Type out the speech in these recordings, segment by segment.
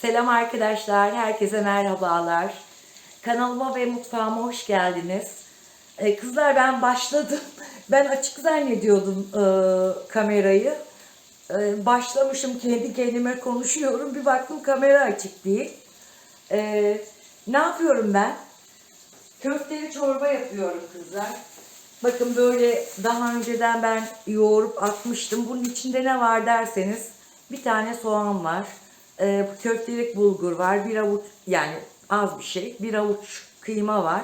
Selam arkadaşlar, herkese merhabalar. Kanalıma ve mutfağıma hoş geldiniz. Ee, kızlar ben başladım. Ben açık zannediyordum e, kamerayı. Ee, başlamışım kendi kendime konuşuyorum. Bir baktım kamera açık değil. Ee, ne yapıyorum ben? Köfteli çorba yapıyorum kızlar. Bakın böyle daha önceden ben yoğurup atmıştım. Bunun içinde ne var derseniz bir tane soğan var. Ee, köftelik bulgur var. Bir avuç yani az bir şey. Bir avuç kıyma var.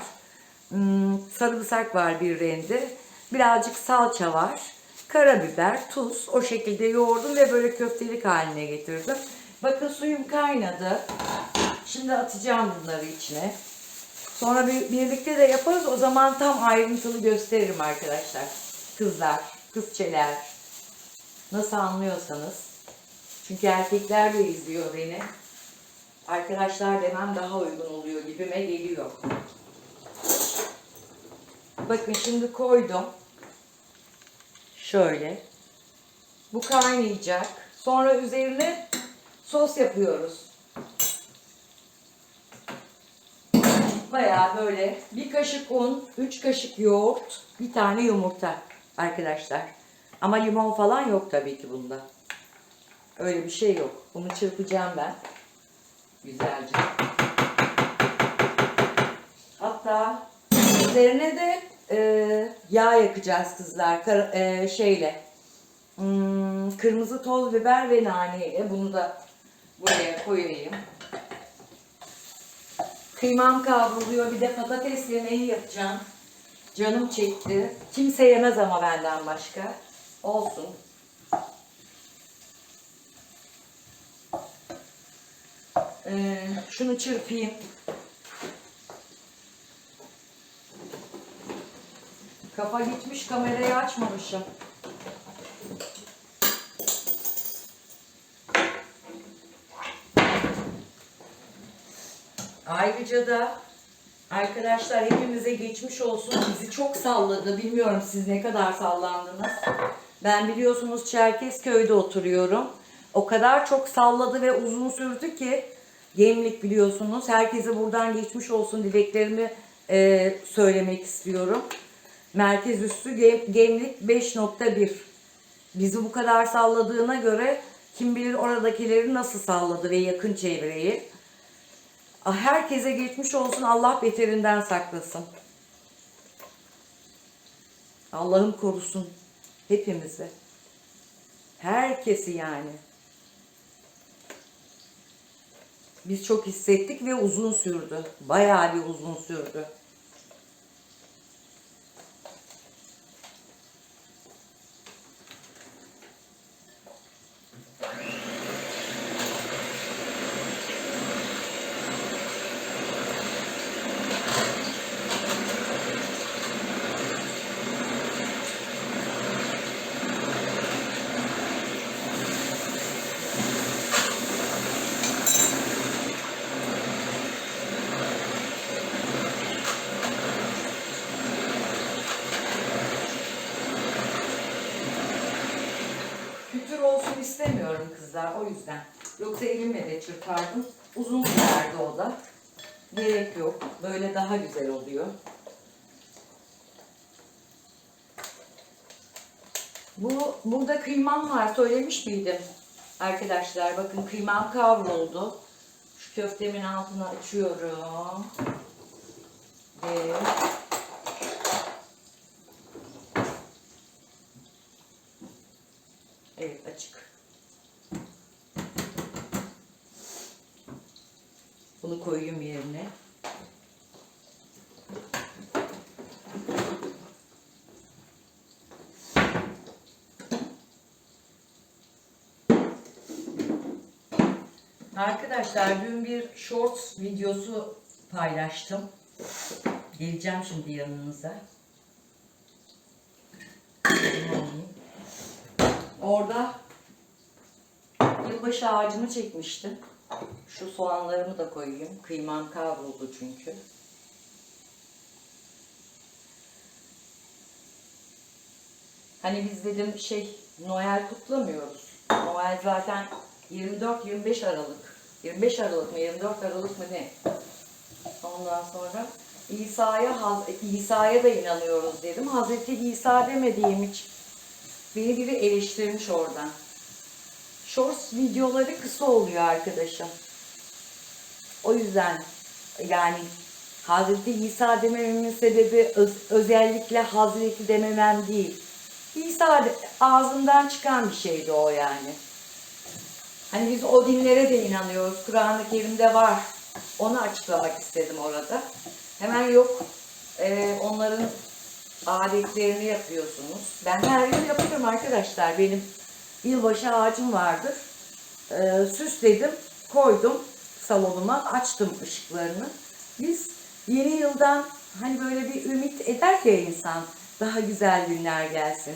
Hmm, sarımsak var bir rende. Birazcık salça var. Karabiber, tuz o şekilde yoğurdum ve böyle köftelik haline getirdim. Bakın suyum kaynadı. Şimdi atacağım bunları içine. Sonra bir, birlikte de yaparız. O zaman tam ayrıntılı gösteririm arkadaşlar. Kızlar, kızçeler. Nasıl anlıyorsanız. Çünkü erkekler de izliyor beni. Arkadaşlar demem daha uygun oluyor gibime geliyor. Bakın şimdi koydum. Şöyle. Bu kaynayacak. Sonra üzerine sos yapıyoruz. Bayağı böyle bir kaşık un, üç kaşık yoğurt, bir tane yumurta arkadaşlar. Ama limon falan yok tabii ki bunda. Öyle bir şey yok. Bunu çırpacağım ben. Güzelce. Hatta üzerine de e, yağ yakacağız kızlar. Kar- e, şeyle. Hmm, kırmızı toz biber ve naneyle. Bunu da buraya koyayım. Kıymam kavruluyor. Bir de patates yemeği yapacağım. Canım çekti. Kimse yemez ama benden başka. Olsun. Ee, şunu çırpayım. Kafa gitmiş kamerayı açmamışım. Ayrıca da arkadaşlar hepimize geçmiş olsun. Bizi çok salladı. Bilmiyorum siz ne kadar sallandınız. Ben biliyorsunuz Çerkezköy'de oturuyorum. O kadar çok salladı ve uzun sürdü ki Gemlik biliyorsunuz. Herkese buradan geçmiş olsun dileklerimi e, söylemek istiyorum. Merkez üssü Gem- Gemlik 5.1. Bizi bu kadar salladığına göre kim bilir oradakileri nasıl salladı ve yakın çevreyi. Ah, Herkese geçmiş olsun. Allah beterinden saklasın. Allah'ım korusun hepimizi. Herkesi yani. Biz çok hissettik ve uzun sürdü. Bayağı bir uzun sürdü. Kütür olsun istemiyorum kızlar o yüzden. Yoksa elimle de çırpardım. Uzun sürerdi o da. Gerek yok. Böyle daha güzel oluyor. Bu burada kıymam var. Söylemiş miydim? Arkadaşlar bakın kıymam kavruldu. Şu köftemin altına açıyorum. Ve Evet açık. Bunu koyayım yerine. Arkadaşlar dün bir shorts videosu paylaştım. Geleceğim şimdi yanınıza. Orada yılbaşı ağacını çekmiştim. Şu soğanlarımı da koyayım. Kıymam kavruldu çünkü. Hani biz dedim şey Noel kutlamıyoruz. Noel zaten 24-25 Aralık. 25 Aralık mı 24 Aralık mı ne? Ondan sonra İsa'ya İsa'ya da inanıyoruz dedim. Hazreti İsa demediğim için beni biri eleştirmiş oradan. Shorts videoları kısa oluyor arkadaşım. O yüzden yani Hazreti İsa demememin sebebi öz- özellikle Hazreti dememem değil. İsa ağzından çıkan bir şeydi o yani. Hani biz o dinlere de inanıyoruz. Kur'an-ı Kerim'de var. Onu açıklamak istedim orada. Hemen yok. Ee, onların adetlerini yapıyorsunuz. Ben her yıl yapıyorum arkadaşlar. Benim yılbaşı ağacım vardır. Ee, süsledim, koydum salonuma, açtım ışıklarını. Biz yeni yıldan hani böyle bir ümit eder ya insan. Daha güzel günler gelsin,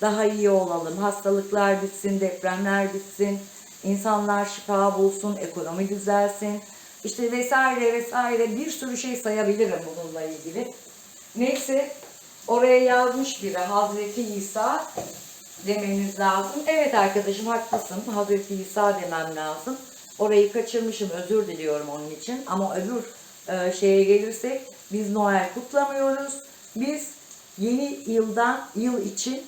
daha iyi olalım, hastalıklar bitsin, depremler bitsin, insanlar şifa bulsun, ekonomi düzelsin. İşte vesaire vesaire bir sürü şey sayabilirim bununla ilgili. Neyse oraya yazmış biri Hazreti İsa demeniz lazım. Evet arkadaşım haklısın. Hazreti İsa demem lazım. Orayı kaçırmışım. Özür diliyorum onun için. Ama öbür e, şeye gelirsek biz Noel kutlamıyoruz. Biz yeni yıldan yıl için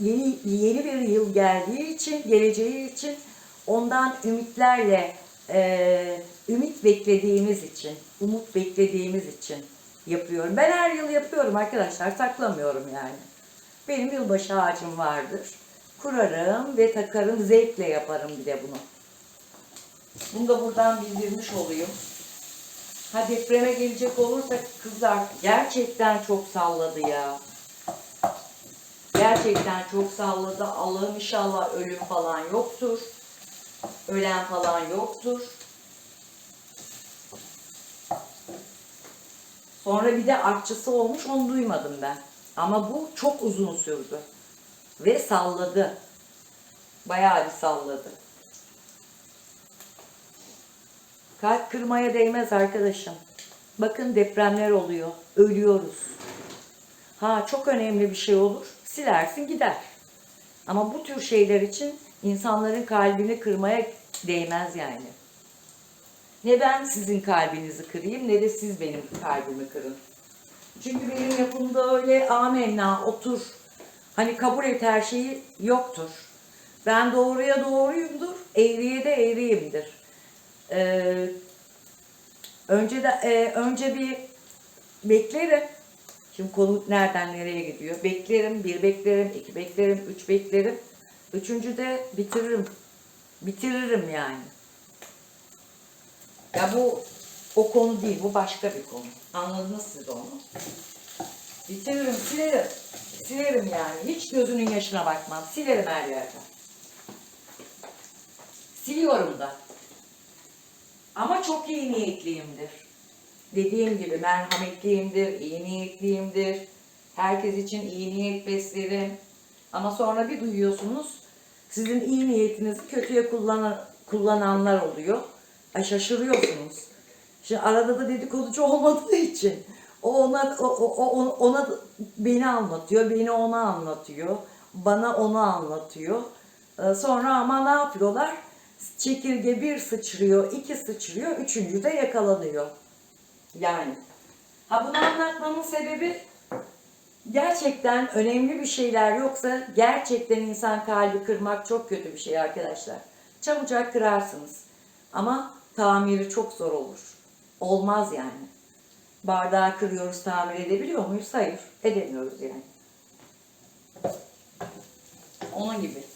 yeni yeni bir yıl geldiği için, geleceği için ondan ümitlerle e, ümit beklediğimiz için, umut beklediğimiz için yapıyorum. Ben her yıl yapıyorum arkadaşlar, saklamıyorum yani. Benim yılbaşı ağacım vardır. Kurarım ve takarım, zevkle yaparım bir de bunu. Bunu da buradan bildirmiş olayım. Ha depreme gelecek olursak kızlar gerçekten çok salladı ya. Gerçekten çok salladı. Allah'ım inşallah ölüm falan yoktur. Ölen falan yoktur. Sonra bir de artçısı olmuş onu duymadım ben. Ama bu çok uzun sürdü. Ve salladı. Bayağı bir salladı. Kalp kırmaya değmez arkadaşım. Bakın depremler oluyor. Ölüyoruz. Ha çok önemli bir şey olur. Silersin gider. Ama bu tür şeyler için insanların kalbini kırmaya değmez yani. Ne ben sizin kalbinizi kırayım ne de siz benim kalbimi kırın. Çünkü benim yapımda öyle amenna otur. Hani kabul et her şeyi yoktur. Ben doğruya doğruyumdur, eğriye de eğriyimdir. Ee, önce de e, önce bir beklerim. Şimdi konu nereden nereye gidiyor? Beklerim, bir beklerim, iki beklerim, üç beklerim. Üçüncü de bitiririm. Bitiririm yani. Ya bu o konu değil, bu başka bir konu. Anladınız siz onu. Bitiririm, silerim. Silerim yani. Hiç gözünün yaşına bakmam. Silerim her yerden. Siliyorum da. Ama çok iyi niyetliyimdir. Dediğim gibi merhametliyimdir, iyi niyetliyimdir. Herkes için iyi niyet beslerim. Ama sonra bir duyuyorsunuz, sizin iyi niyetinizi kötüye kullanan, kullananlar oluyor. Ay şaşırıyorsunuz. Şimdi arada da dedikoducu olmadığı için o ona o, o- ona beni anlatıyor, beni ona anlatıyor, bana onu anlatıyor. Ee, Sonra ama ne yapıyorlar? Çekirge bir sıçrıyor, iki sıçrıyor, üçüncü de yakalanıyor. Yani. Ha bunu anlatmamın sebebi gerçekten önemli bir şeyler yoksa gerçekten insan kalbi kırmak çok kötü bir şey arkadaşlar. Çabucak kırarsınız. Ama tamiri çok zor olur. Olmaz yani. Bardağı kırıyoruz tamir edebiliyor muyuz? Hayır. Edemiyoruz yani. Onun gibi.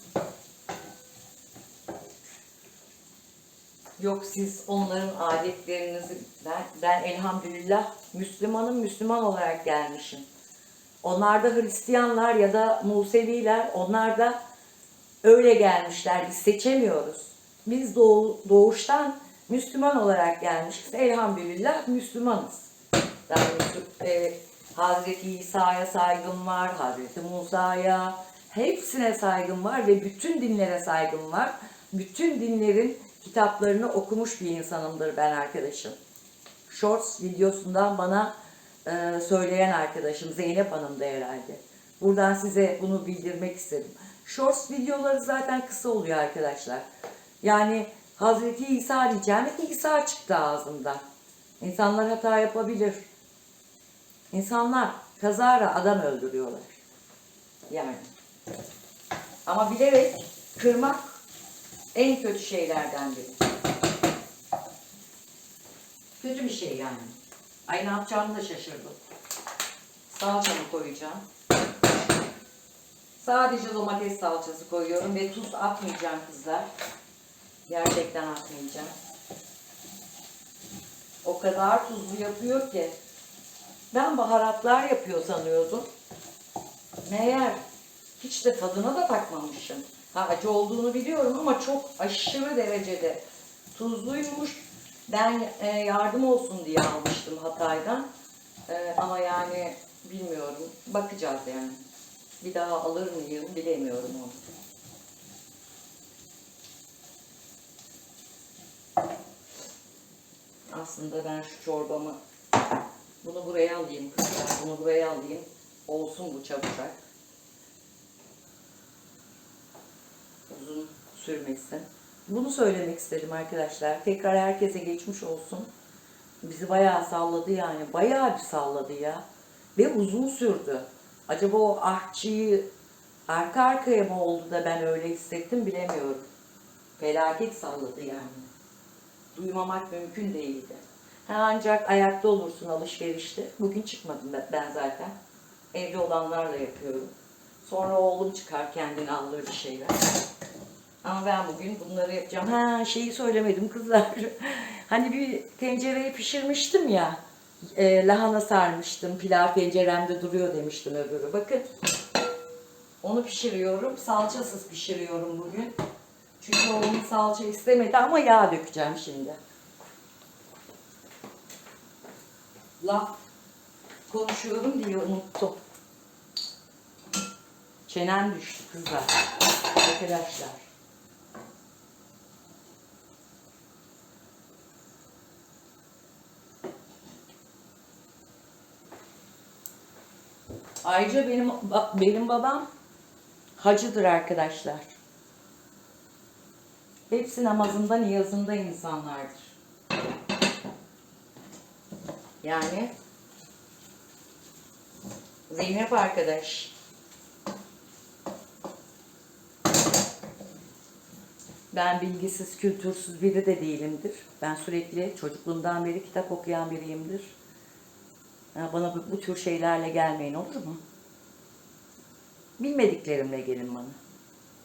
Yok siz onların adetlerinizi ben, ben elhamdülillah Müslümanım Müslüman olarak gelmişim. Onlar da Hristiyanlar ya da Museviler onlar da öyle gelmişler. Biz seçemiyoruz. Biz doğu, doğuştan Müslüman olarak gelmişiz. Elhamdülillah Müslümanız. Müslü- e, Hazreti İsa'ya saygım var, Hazreti Musa'ya, hepsine saygım var ve bütün dinlere saygım var. Bütün dinlerin kitaplarını okumuş bir insanımdır ben arkadaşım. Shorts videosundan bana e, söyleyen arkadaşım Zeynep Hanım da herhalde. Buradan size bunu bildirmek istedim. Shorts videoları zaten kısa oluyor arkadaşlar. Yani Hazreti İsa diyeceğim. İsa çıktı ağzımdan. İnsanlar hata yapabilir. İnsanlar kazara adam öldürüyorlar. Yani. Ama bilerek kırmak en kötü şeylerden biri. Kötü bir şey yani. Ay ne yapacağımı da şaşırdım. Salçamı koyacağım. Sadece domates salçası koyuyorum ve tuz atmayacağım kızlar. Gerçekten atmayacağım. O kadar tuzlu yapıyor ki. Ben baharatlar yapıyor sanıyordum. Meğer hiç de tadına da bakmamışım. Ha acı olduğunu biliyorum ama çok aşırı derecede tuzluymuş. Ben e, yardım olsun diye almıştım Hatay'dan. E, ama yani bilmiyorum. Bakacağız yani. Bir daha alır mıyım bilemiyorum onu. Aslında ben şu çorbamı bunu buraya alayım kızlar. Bunu buraya alayım. Olsun bu çabucak. Uzun sürmesin. Bunu söylemek istedim arkadaşlar. Tekrar herkese geçmiş olsun. Bizi bayağı salladı yani. Bayağı bir salladı ya. Ve uzun sürdü. Acaba o ahçıyı arka arkaya mı oldu da ben öyle hissettim bilemiyorum. Felaket salladı yani. Duymamak mümkün değildi. Ha, ancak ayakta olursun alışverişte. Bugün çıkmadım ben- zaten. Evli olanlarla yapıyorum. Sonra oğlum çıkar kendini alır bir şeyler. Ama ben bugün bunları yapacağım. Ha şeyi söylemedim kızlar. hani bir tencereyi pişirmiştim ya. e, lahana sarmıştım. Pilav tenceremde duruyor demiştim öbürü. Bakın. Onu pişiriyorum. Salçasız pişiriyorum bugün. Çünkü oğlum salça istemedi ama yağ dökeceğim şimdi. Laf konuşuyorum diye unuttum. Çenem düştü kızlar. Arkadaşlar. Ayrıca benim benim babam hacıdır arkadaşlar. Hepsi namazında, niyazında insanlardır. Yani Zeynep arkadaş. Ben bilgisiz, kültürsüz biri de değilimdir. Ben sürekli çocukluğumdan beri kitap okuyan biriyimdir. Ya bana bu, bu tür şeylerle gelmeyin olur mu? Bilmediklerimle gelin bana.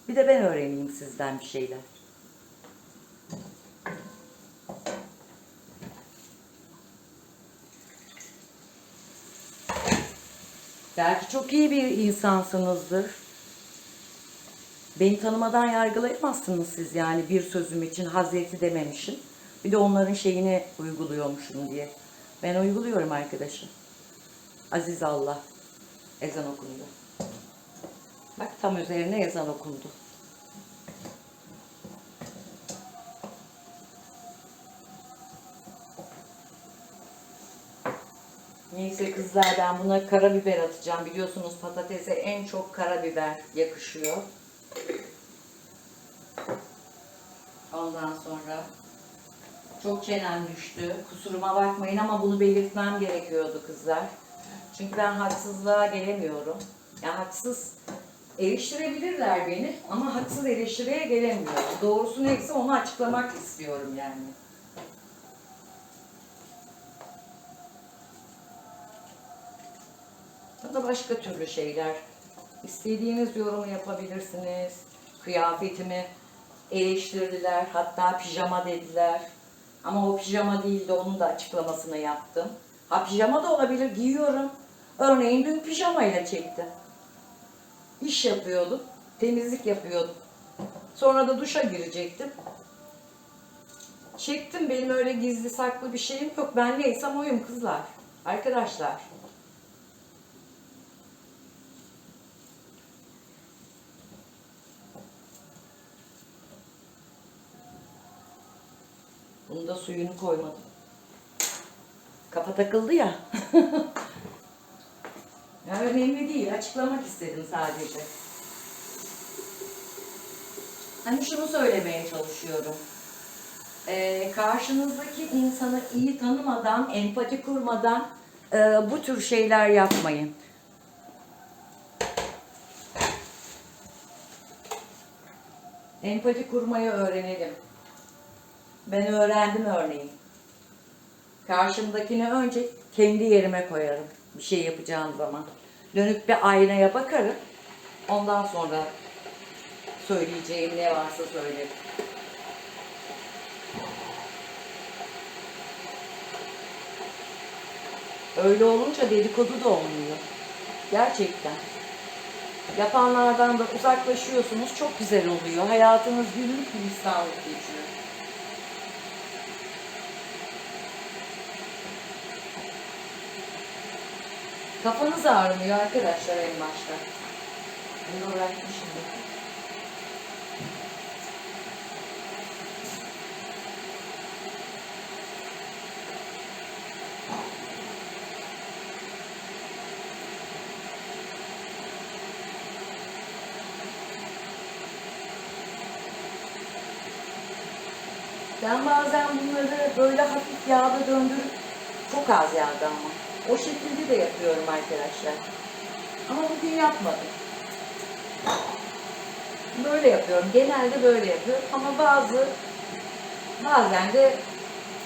Bir de ben öğreneyim sizden bir şeyler. Belki çok iyi bir insansınızdır. Beni tanımadan yargılayamazsınız siz yani bir sözüm için Hazreti dememişim. Bir de onların şeyini uyguluyormuşum diye. Ben uyguluyorum arkadaşım. Aziz Allah. Ezan okundu. Bak tam üzerine ezan okundu. Neyse kızlar ben buna karabiber atacağım. Biliyorsunuz patatese en çok karabiber yakışıyor. Ondan sonra çok çenem düştü. Kusuruma bakmayın ama bunu belirtmem gerekiyordu kızlar. Çünkü ben haksızlığa gelemiyorum. Ya haksız eleştirebilirler beni ama haksız eleştiriye gelemiyorum. Doğrusu neyse onu açıklamak istiyorum yani. Ya da başka türlü şeyler. İstediğiniz yorumu yapabilirsiniz. Kıyafetimi eleştirdiler. Hatta pijama dediler. Ama o pijama değildi. Onun da açıklamasını yaptım. Ha pijama da olabilir. Giyiyorum. Örneğin dün pijamayla çektim. İş yapıyordum. Temizlik yapıyordum. Sonra da duşa girecektim. Çektim. Benim öyle gizli saklı bir şeyim yok. Ben neysem oyum kızlar. Arkadaşlar. Bunu da suyunu koymadım. Kafa takıldı ya. ya önemli değil. Açıklamak istedim sadece. Hani şunu söylemeye çalışıyorum. Ee, karşınızdaki insanı iyi tanımadan, empati kurmadan e, bu tür şeyler yapmayın. Empati kurmayı öğrenelim. Ben öğrendim örneğin. Karşımdakini önce kendi yerime koyarım bir şey yapacağım zaman. Dönüp bir aynaya bakarım. Ondan sonra söyleyeceğim ne varsa söylerim. Öyle olunca dedikodu da olmuyor. Gerçekten. Yapanlardan da uzaklaşıyorsunuz. Çok güzel oluyor. Hayatınız günlük gülistanlık geçiyor. Kafanız ağrımıyor arkadaşlar en başta. Bunu öğretmişim. Ben bazen bunları böyle hafif yağda döndürüp çok az yağda ama. O şekilde de yapıyorum arkadaşlar. Ama bugün yapmadım. Böyle yapıyorum. Genelde böyle yapıyorum. Ama bazı bazen de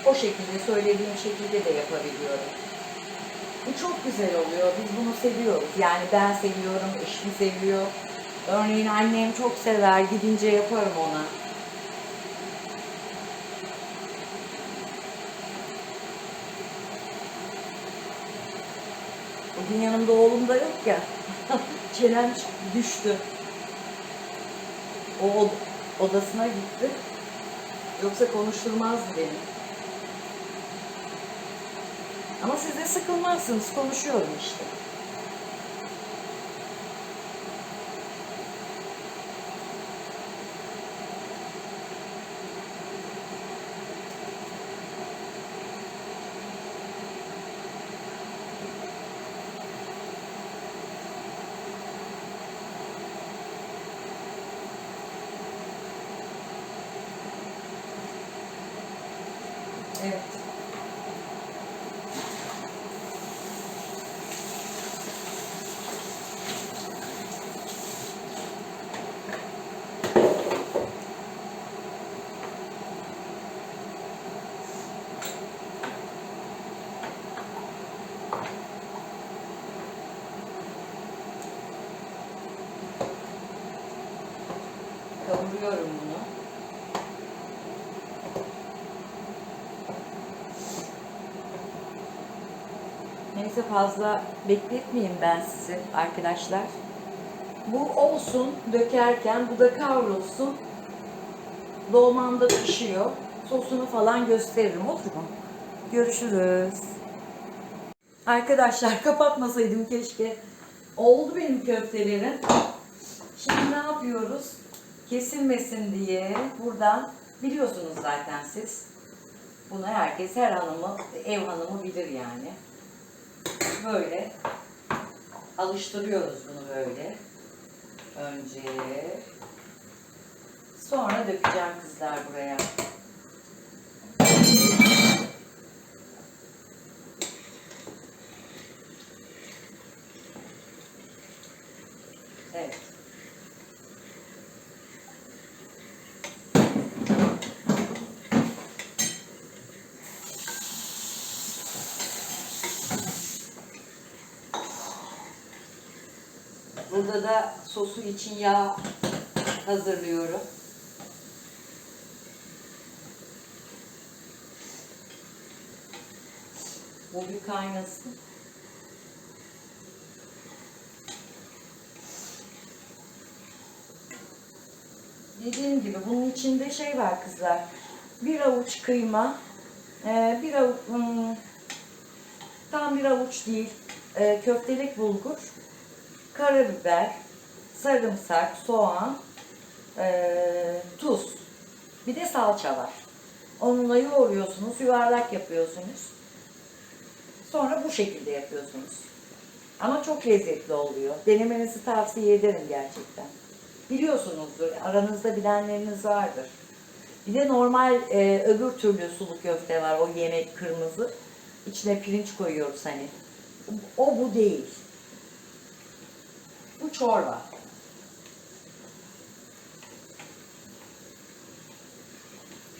o şekilde söylediğim şekilde de yapabiliyorum. Bu çok güzel oluyor. Biz bunu seviyoruz. Yani ben seviyorum, eşim seviyor. Örneğin annem çok sever. Gidince yaparım ona. Bugün yanımda oğlum da yok ya. Çenem düştü. O od- odasına gitti. Yoksa konuşturmazdı beni. Ama siz de sıkılmazsınız. Konuşuyorum işte. Evet. Kavuruyorum bunu. Neyse fazla bekletmeyeyim ben sizi arkadaşlar. Bu olsun dökerken, bu da kavrulsun. Dolmamda pişiyor. Sosunu falan gösteririm olur mu? Görüşürüz. Arkadaşlar kapatmasaydım keşke. Oldu benim köftelerim. Şimdi ne yapıyoruz? Kesilmesin diye buradan biliyorsunuz zaten siz. Bunu herkes, her hanımı, ev hanımı bilir yani böyle alıştırıyoruz bunu böyle. Önce sonra dökeceğim kızlar buraya. Burada da sosu için yağ hazırlıyorum. Bu bir kaynasın. Dediğim gibi bunun içinde şey var kızlar. Bir avuç kıyma, e, bir avuç, hmm, tam bir avuç değil, e, köftelik bulgur, karabiber, sarımsak, soğan, e, tuz. Bir de salça var. Onunla yoğuruyorsunuz, yuvarlak yapıyorsunuz. Sonra bu şekilde yapıyorsunuz. Ama çok lezzetli oluyor. Denemenizi tavsiye ederim gerçekten. Biliyorsunuzdur, aranızda bilenleriniz vardır. Bir de normal e, öbür türlü sulu köfte var. O yemek kırmızı. İçine pirinç koyuyoruz hani. O bu değil. Bu çorba.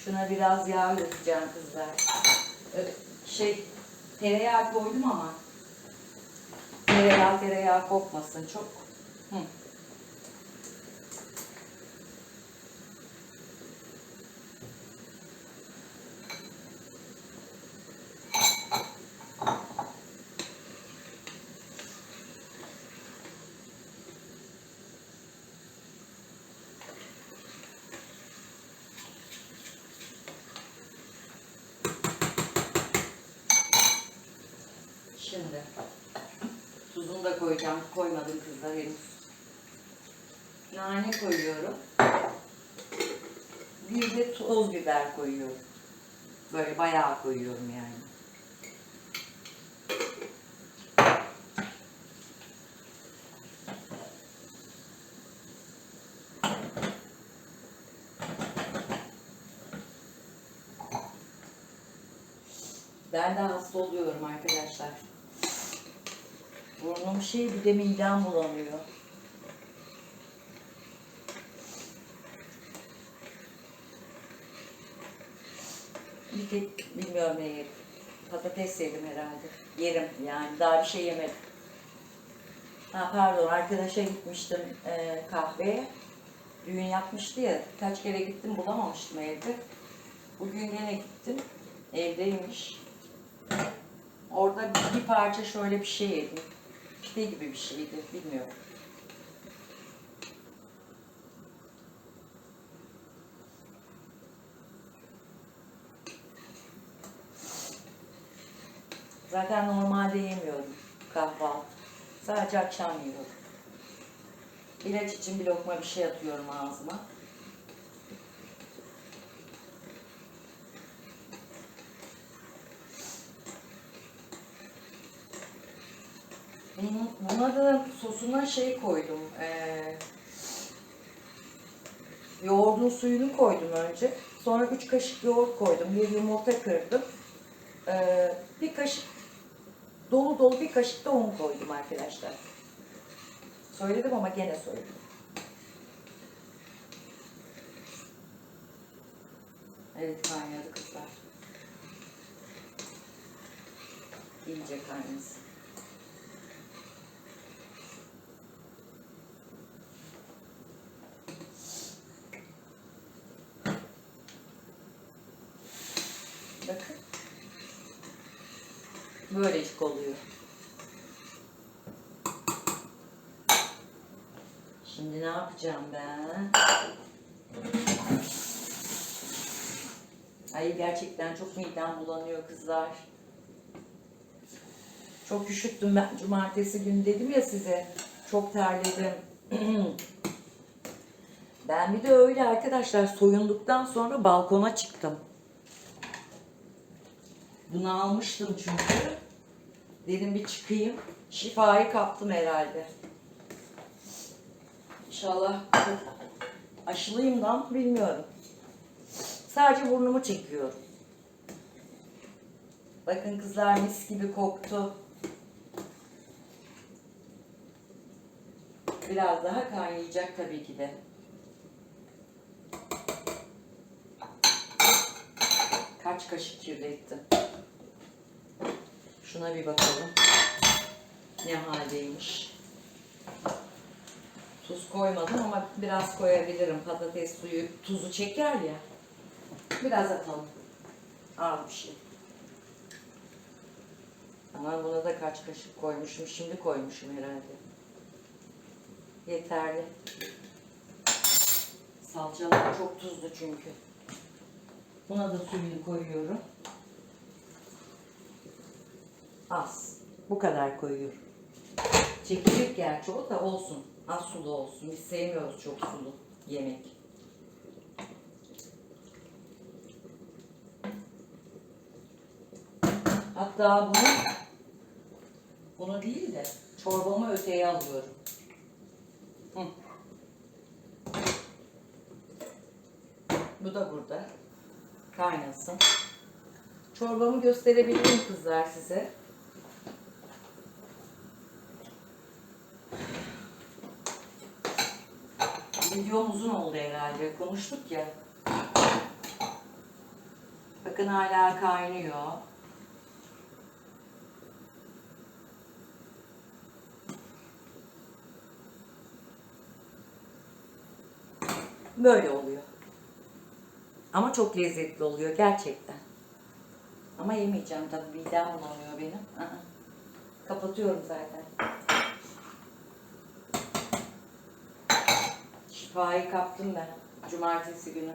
Şuna biraz yağ dökeceğim kızlar. Şey tereyağı koydum ama tereyağı tereyağı kokmasın çok. Hı. Şimdi tuzunu da koyacağım. Koymadım kızlar henüz. Nane koyuyorum. Bir de toz biber koyuyorum. Böyle bayağı koyuyorum yani. Ben de hasta oluyorum arkadaşlar. Burnum şey bir de midem bulanıyor. Bir tek bilmiyorum ne yedim. Patates yedim herhalde. Yerim yani daha bir şey yemedim. Ha pardon arkadaşa gitmiştim e, kahveye. Düğün yapmıştı ya. Kaç kere gittim bulamamıştım evde. Bugün gene gittim. Evdeymiş. Orada bir parça şöyle bir şey yedim. Pide gibi bir şeydi. Bilmiyorum. Zaten normalde yemiyorum kahvaltı. Sadece akşam yiyorum. İlaç için bir lokma bir şey atıyorum ağzıma. Buna da sosuna şey koydum. Ee, yoğurdun suyunu koydum önce. Sonra 3 kaşık yoğurt koydum. Bir yumurta kırdım. Ee, bir kaşık dolu dolu bir kaşık da un koydum arkadaşlar. Söyledim ama gene söyledim. Evet kaynadı kızlar. İyice kaynasın. Bakın. Böylecik oluyor. Şimdi ne yapacağım ben? Ay gerçekten çok midem bulanıyor kızlar. Çok üşüttüm ben cumartesi günü dedim ya size. Çok terledim. ben bir de öyle arkadaşlar soyunduktan sonra balkona çıktım. Bunu almıştım çünkü. Dedim bir çıkayım. Şifayı kaptım herhalde. İnşallah aşılıyım da bilmiyorum. Sadece burnumu çekiyorum. Bakın kızlar mis gibi koktu. Biraz daha kaynayacak tabii ki de. Kaç kaşık kirlettim. Şuna bir bakalım. Ne haldeymiş. Tuz koymadım ama biraz koyabilirim. Patates suyu tuzu çeker ya. Biraz atalım. Az bir şey. Ama buna da kaç kaşık koymuşum. Şimdi koymuşum herhalde. Yeterli. Salçalar çok tuzlu çünkü. Buna da suyunu koyuyorum. Az. Bu kadar koyuyorum. Çekirdek gerçi o da olsun. Az sulu olsun. Biz sevmiyoruz çok sulu yemek. Hatta bunu bunu değil de çorbamı öteye alıyorum. Hı. Bu da burada. Kaynasın. Çorbamı gösterebilirim kızlar size. Videom uzun oldu herhalde. Konuştuk ya. Bakın hala kaynıyor. Böyle oluyor. Ama çok lezzetli oluyor gerçekten. Ama yemeyeceğim tabii midem bulanıyor benim. Kapatıyorum zaten. Şifayı kaptım ben cumartesi günü.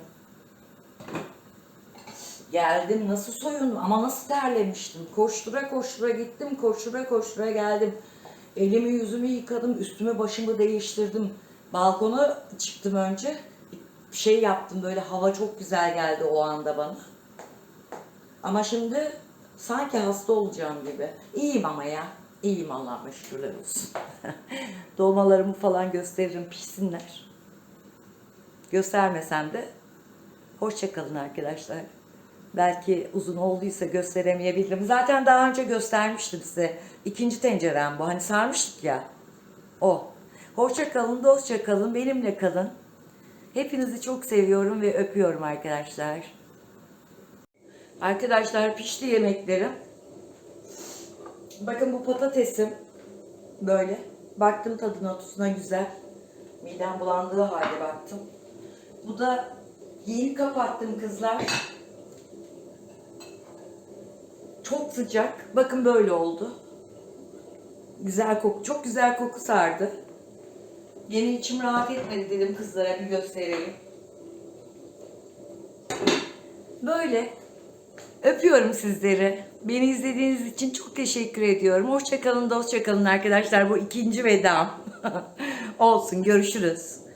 Geldim nasıl soyundum ama nasıl terlemiştim. Koştura koştura gittim, koştura koştura geldim. Elimi yüzümü yıkadım, üstümü başımı değiştirdim. Balkona çıktım önce. Şey yaptım böyle hava çok güzel geldi o anda bana. Ama şimdi sanki hasta olacağım gibi. İyiyim ama ya. İyiyim Allah'a şükürler olsun. Dolmalarımı falan gösteririm pişsinler. Göstermesem de hoşça kalın arkadaşlar. Belki uzun olduysa gösteremeyebilirim. Zaten daha önce göstermiştim size. İkinci tencerem bu. Hani sarmıştık ya. O. Hoşça kalın, dostça kalın, benimle kalın. Hepinizi çok seviyorum ve öpüyorum arkadaşlar. Arkadaşlar pişti yemeklerim. Bakın bu patatesim böyle. Baktım tadına tuzuna güzel. Midem bulandığı halde baktım. Bu da yeni kapattım kızlar. Çok sıcak. Bakın böyle oldu. Güzel koku, çok güzel koku sardı. Yeni içim rahat etmedi dedim kızlara bir göstereyim. Böyle. Öpüyorum sizleri. Beni izlediğiniz için çok teşekkür ediyorum. Hoşçakalın, dostça kalın arkadaşlar. Bu ikinci vedam. Olsun, görüşürüz.